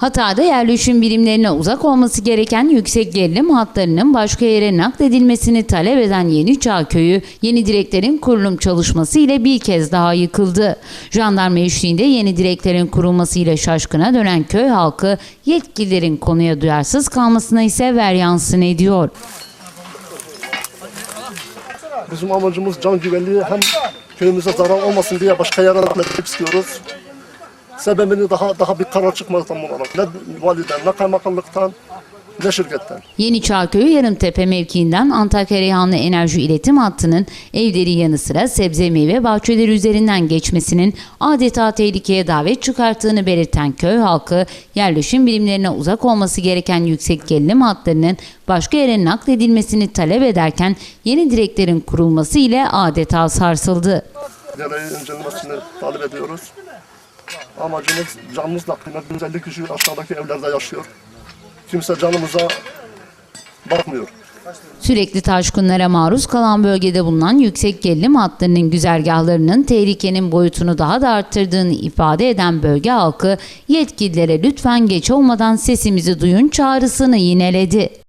Hatay'da yerleşim birimlerine uzak olması gereken yüksek gerilim hatlarının başka yere nakledilmesini talep eden Yeniçağ Köyü, yeni direklerin kurulum çalışması ile bir kez daha yıkıldı. Jandarma eşliğinde yeni direklerin kurulması ile şaşkına dönen köy halkı, yetkililerin konuya duyarsız kalmasına ise veryansın ediyor. Bizim amacımız can güvenliği hem köyümüze zarar olmasın diye başka yere nakletmek istiyoruz. Sebebini daha daha bir karar çıkmaktan olarak ne validen ne kaymakamlıktan ne şirketten. Yeni Çağköy Yarımtepe mevkiinden Antakya Reyhanlı Enerji İletim Hattı'nın evleri yanı sıra sebze meyve bahçeleri üzerinden geçmesinin adeta tehlikeye davet çıkarttığını belirten köy halkı, yerleşim birimlerine uzak olması gereken yüksek gerilim hatlarının başka yere nakledilmesini talep ederken yeni direklerin kurulması ile adeta sarsıldı. Gereği incelemesini talep ediyoruz. Amacımız canımızla kıymetli 150 kişi aşağıdaki evlerde yaşıyor. Kimse canımıza bakmıyor. Sürekli taşkınlara maruz kalan bölgede bulunan yüksek gerilim hatlarının güzergahlarının tehlikenin boyutunu daha da arttırdığını ifade eden bölge halkı yetkililere lütfen geç olmadan sesimizi duyun çağrısını yineledi.